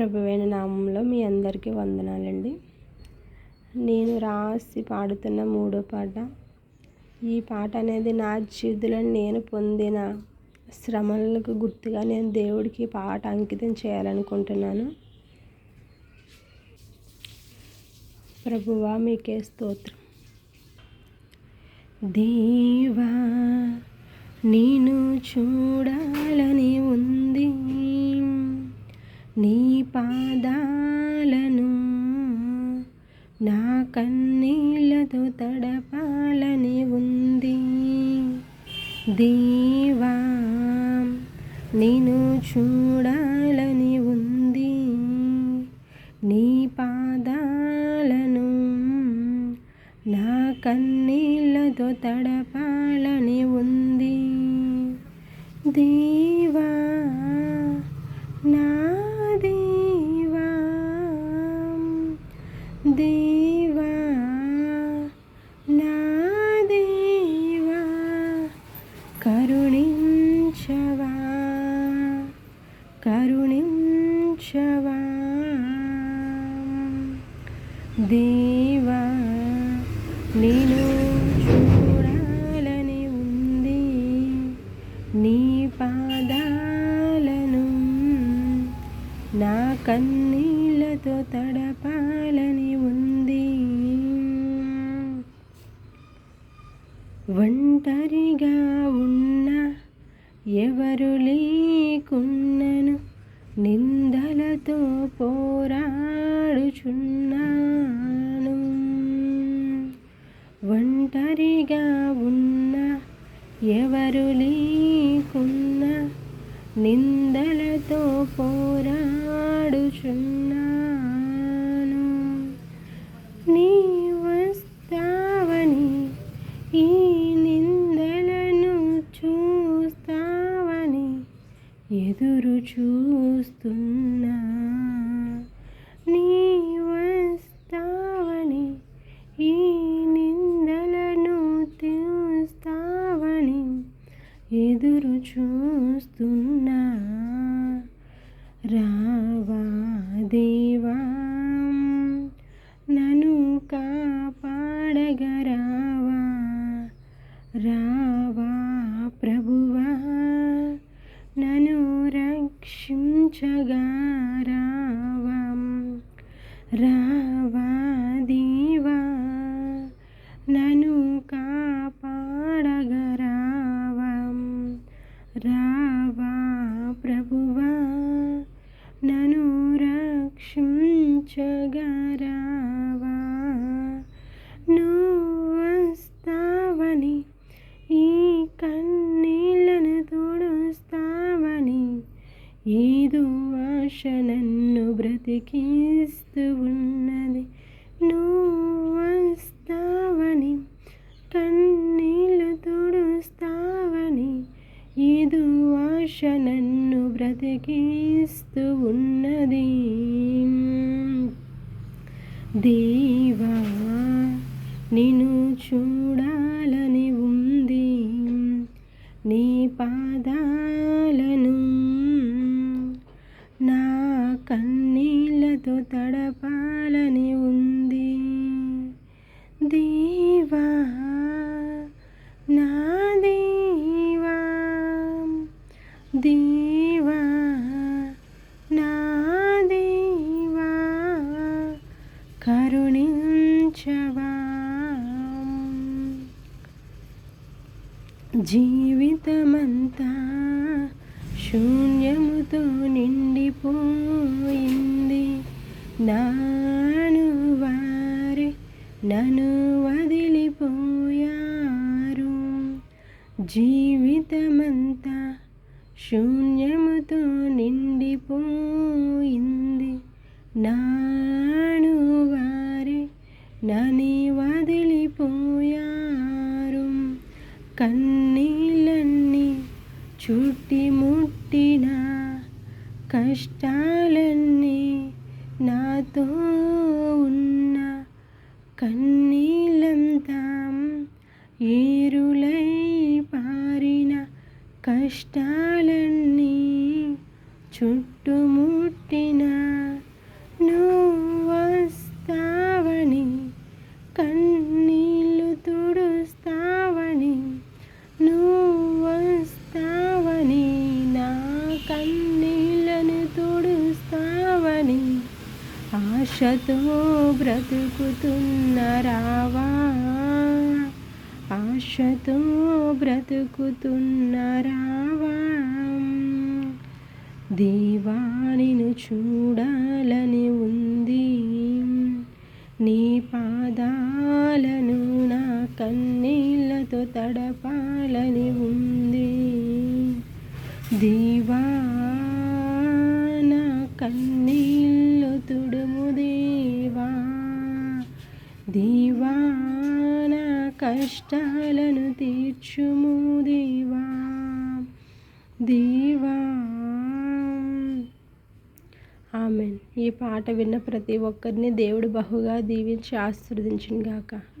ప్రభువైన నామంలో మీ అందరికీ వందనాలండి. నేను రాసి పాడుతున్న మూడో పాట. ఈ పాట అనేది నా జీవితంలో నేను పొందిన శ్రమలకు గుర్తుగా నేను దేవుడికి పాట అంకితం చేయాలనుకుంటున్నాను. ప్రభువా మీకే స్తోత్రం. దేవా నేను చూడాలని నా కన్నీళ్ళతో తడపాలని ఉంది. దేవా నేను చూడాలని ఉంది. నీ పాదాలను నా కన్నీళ్ళతో తడపాలని ఉంది. దేవా నా కరుణించవా? కరుణించవా? దేవా నేను చూడాలని ఉంది. నీ పాదాలను నా కన్నీళ్ళతో తడపాలని ఉంది. ఒంటరిగా ఉన్న ఎవరు లేకున్నను నిందలతో పోరాడుచున్నాను. ఒంటరిగా ఉన్న ఎవరు లేకున్న నిందలతో పోరాడుచున్నా రక్షించగా రావా రావా దేవా. నన్ను కాపాడగరావా నన్ను బ్రతికిస్తూ ఉన్నది. నువ్వు వస్తావని కన్నీళ్ళు తుడుస్తావని ఏదో ఆశ నన్ను బ్రతికిస్తూ ఉన్నది. దేవా నిన్ను చూడా దేవా నా దేవా దేవా నా దేవా కరుణించవా. జీవితమంతా శూన్యముతో నిండిపోయింది నా నన్ను వదిలిపోయారు. జీవితమంతా శూన్యముతో నిండిపోయింది. నాను వారి నని వదిలిపోయారు. కన్నీళ్ళన్నీ చుట్టి ముట్టిన కష్టాలన్నీ నాతో ఉన్న కన్నీలంతాం ఏరులై పారిన కష్టాలన్నీ చుట్టుముట్టి ఆశతో బ్రతుకుతున్న రావా ఆశతో బ్రతుకుతున్న రావా దేవానిను చూడాలని ఉంది. నీ పాదాలను నా కన్నీళ్ళతో తడపాలని ఉంది. దేవా నా కన్ను కష్టాలను తీర్చుము దేవా దేవా. ఆమెన్. ఈ పాట విన్న ప్రతి ఒక్కరిని దేవుడు బహుగా దీవించి ఆశీర్వదించిన గాక